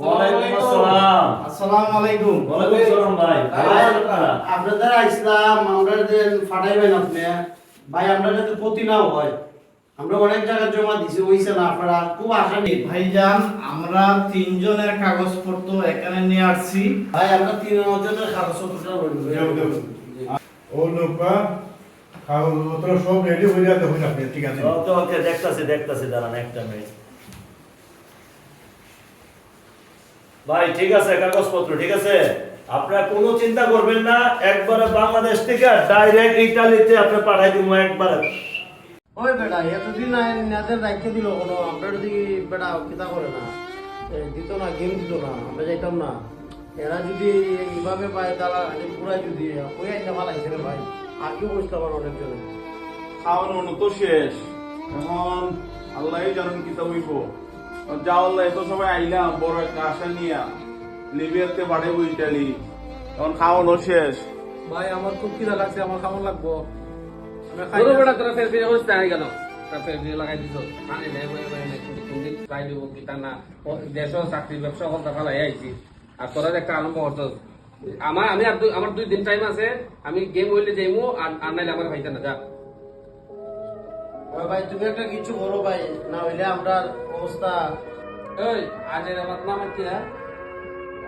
আসসালামু আলাইকুম ভাই ওয়ালাইকুম আসসালাম। আসসালামু আলাইকুম ওয়ালাইকুম আসসালাম ভাই ভাই, আপনাদের আইসলাম আমরা যে ফাটাইবেন আপনি ভাই আমরা যাতে ক্ষতি না হয় আমরা অনেক জায়গায় জমা দিছি হইছে না আপনারা খুব আশা নেই ভাইজান আমরা তিনজনের কাগজপত্র এখানে নিয়ে আসছি। ভাই আমরা তিন জনের কাগজপত্রটা বলব ও লোকটা কাগজপত্র সব রেডি হয়ে যাবে ঠিক আছে। ওকে ওকে দেখতাছি দেখতাছি দাঁড়ান একটা মিনিট ভাই ঠিক আছে কাগজপত্র ঠিক আছে? আপনারা কোনো চিন্তা করবেন না একবারে বাংলাদেশ থেকে ডাইরেক্ট ইটালিতে আপনি পাঠাই দিব একবারে। ওই বেটা এতদিন নাদের রাখিয়ে দিল কোনো আমরা যদি বেটা কিতা করে না দিত না গেম দিত না আমরা যাইতাম না। এরা যদি এইভাবে পায় তারা পুরাই যদি ওই আইনা ভালো আইসে ভাই। আর কেউ বুঝতাম না অনেক জনে খাওয়ানোর তো শেষ। এখন আল্লাহ জানেন কিতা হইব। যা আল্লাহ এত সবাই আইলাম বড় একটা আশা নিয়া লিবিয়াতে বাড়ে ইটালি এখন খাওয়ানো শেষ ভাই আমার খুব খিদা লাগছে আমার খাবার লাগবো আমি খাই তোর না। বেটা তোরা ফের ফিরে হচ্ছে তাই কেন তোরা ফের ফিরে লাগাই দিছ মানে নে ভাই ভাই নে কিন্তু কোন দিব কি তা না দেশ চাকরি ব্যবসা করতে ফালাই আইছি আর তোরা একটা আরম্ভ করতো আমার আমি আর আমার দুই দিন টাইম আছে আমি গেম হইলে যাইমু আর আর নাইলে আমার ভাইটা না যা ভাই তুমি একটা কিছু বলো ভাই না হইলে আমরা অবস্থা এই আজের আমার নাম কি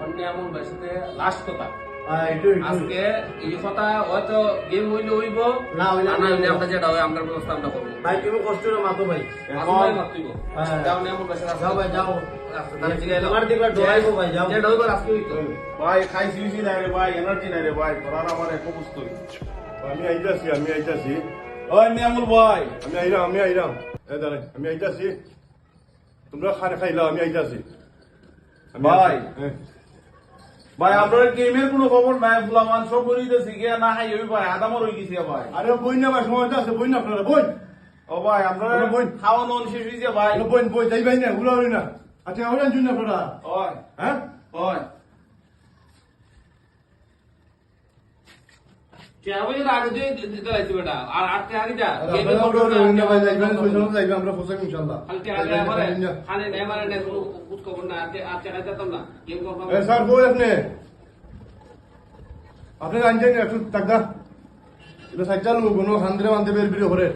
অন্য এমন ভাইসাতে লাস্ট কথা। হ্যাঁ আজকে এই কথা হয়তো গেম হইলে হইব না হইলে না হইলে আমরা যেটা হয় আমরা ব্যবস্থা আমরা করব। ভাই তুমি কষ্ট করে মাতো ভাই। মাতিব হ্যাঁ। যাও না এমন ভাই যাও। ডরাইবো ভাই যাও। ভাই খাইছি নাই রে ভাই এনার্জি নাই রে ভাই আমার এক আমি আইতাছি আমি আইতাছি। ওই নিয়ামুল ভাই। আমি আইলাম আমি আইলাম। এ দাঁড়াই আমি আইতাছি। তোমরা খান খাইলাম আমি আইতাছি। ভাই। হ্যাঁ। ভাই আপনার গেমের কোনো খবর নাই ফুলামান সব গিয়া না খাই ওই ভাই আদামর হয়ে গেছি ভাই। আরে বই না ভাই সময় আছে বই না আপনারা বই। ও ভাই আপনার বই। খাওয়ানো শেষ হয়েছে ভাই। বই বই যাই ভাই না উড়া না। আচ্ছা ওরা জুন আপনারা? ওই। হ্যাঁ? ওই। আগে দিয়ে দিতে লাগছে বেটা? আর আরে আমরা ইনশাআল্লাহ। খালি খালি কোনো কুছ খবর না না। গেম করব এ স্যার বই আপনি? আপনি আনছেন একটু টাকা এটা সাইকেল মানতে বের বের হরে।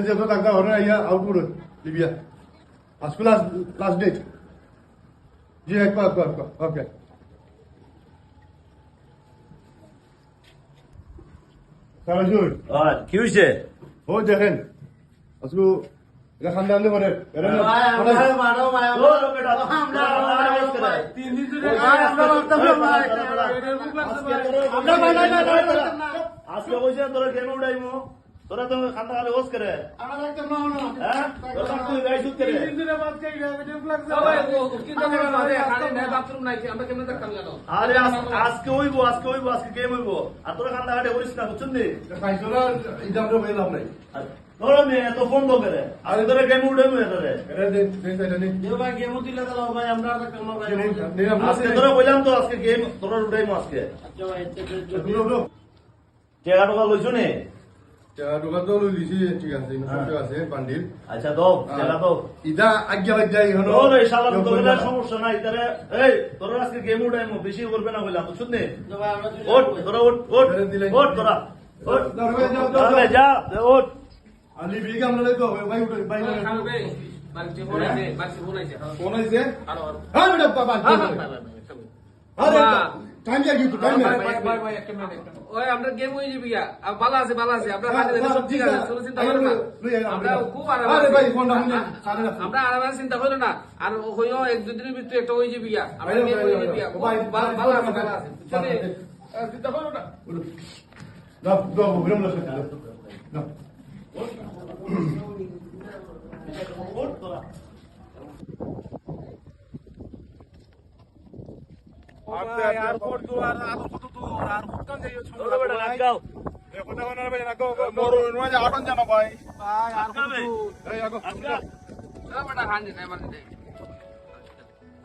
যে তো টাকা হরে আইয়া আউট করে লিবিয়া। আজকে লাস্ট লাস্ট ডেট জি এক পাক পাক ওকে স্যার আসুন আর কি হইছে ও দেখেন আজকে এটা খান্দে আনতে পারে এরা না- ভাই আমরা মারো ভাই ও বেটা আমরা আমরা মারো করে ভাই তিন দিন ভাই, আমরা মারতাম না ভাই আমরা ভাই ভাই ভাই ভাই করতাম না আজকে কইছে তোরা গেম উড়াইমু তোরা তো খান্দা খালি হোস করে হ্যাঁ তোরা তুই করে বাথরুম নাই আমরা কেমনে দেখতাম জানো আরে আজ- আজকে হইবো আজকে হইবো আজকে গেম হইবো। আর তোরা খান্দা খালি করিস না বুঝছেন নি? খাইছো না এটা আমরা বললাম নাই। আর মেয়ে এত ফোন দো করে। আর গেম ভাই দিলে ভাই? আমরা আজকে তোরা বললাম তো আজকে গেম তোরা আজকে। আচ্ছা ভাই লইছো নি? আচ্ছা দাও দাও ইদা আজ্ঞা যাই হলো তোর সমস্যা নাই তারে এই তোরা আজকে গেম উড়াইমু বেশি করবে না বললাম ভাই তোরা তাহলে যা ওঠ আলি বিগা আমরা তো ভাই উঠে ভাই বাড়িতে ফোন আছে বাড়িতে ফোন আছে ফোন আইছে আরও আরও ভাই ভাই ওই আমরা গেম হয়ে যাবি গা আর ভালো আছে ভালো আছে। আমরা খালি দেখে সব ঠিক আছে কোনো চিন্তা করো না। আমরা খুব আরাম আরে ভাই ফোনটা শুনে সাড়ে না আমরা চিন্তা করো না। আর হইও এক দুদিনের ভিতরে একটা হয়ে যাবি গা আমরা গেম হয়ে যাবি গা ভাই ভালো আছে ভালো আছে। চিন্তা করো না। দাও দাও বিরম লাগছে দাও ওঠ তোরা আর কত দূর আর আর কত দূর আর কত যাইও তোরা বেটা নাচ গাও এ কথা বলা না ভাই না গো মোর মাঝে আটন জানো ভাই আজকাবে এই আগো আজকা না বেটা হান্ডি নাই মানে দে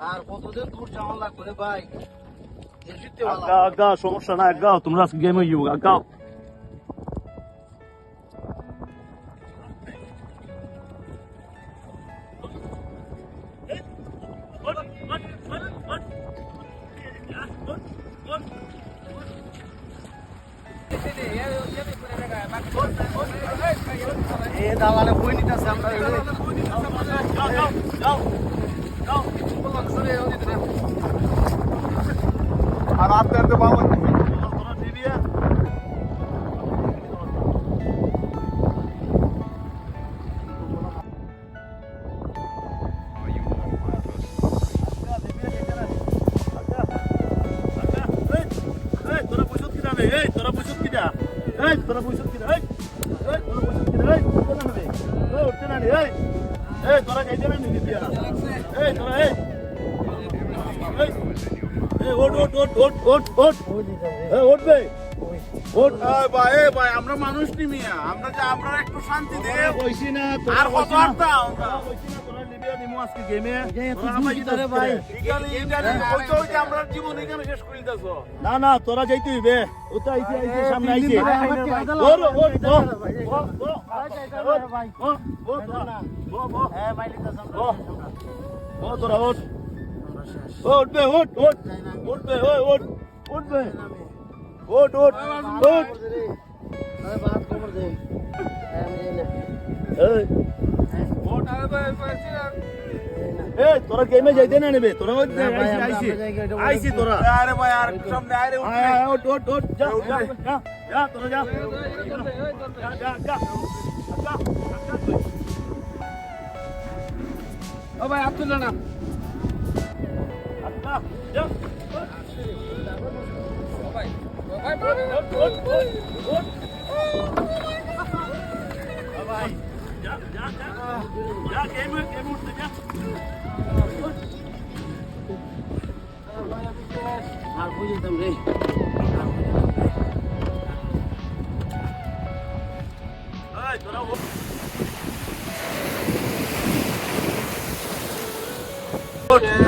আর কতদিন দূর যাওয়া লাগবে রে ভাই। সমস্যা না গাও তোমরা গেমে গাও দালালে বই নিতেছে আমরা আর আস্তে আস্তে বাবা তোরা পয়সা কিনা রে এই আমরা মানুষ নি আমরা যে আমরা একটু শান্তি না আর কত আটটা না না না তোরা যাইতে হইবে। ওটা আইছে সামনে ও ও তোরা হ্যাঁ গেমে যাইতে না নেবে তোরা আইছি তোরা আরে ভাই আর সামনে আরে উঠ ওঠ ওঠ যা যা যা যা তোরা যা যা যা যা যা ও ভাই আব্দুল্লাহ না আচ্ছা যা ভাই ভাই ওঠ ওঠ ওঠ ওঠ ভাই যা যা যা যা গেমে গেমে উঠতে যা আর বুঝিতাম রে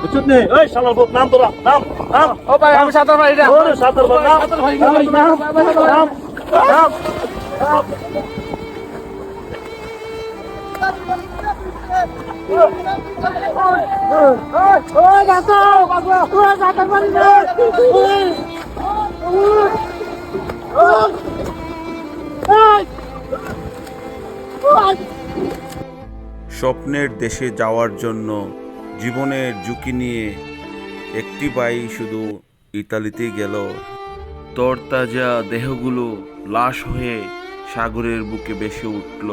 বুঝছত নে ওই শালার বোত নাম তোরা নাম নাম। ও ভাই আমি সাঁতার পারি না ওরে সাতার বার নাম। নাম নাম নাম নাম। স্বপ্নের দেশে যাওয়ার জন্য জীবনের ঝুঁকি নিয়ে একটি বাই শুধু ইতালিতে গেল। তরতাজা দেহগুলো লাশ হয়ে সাগরের বুকে বেসে উঠল।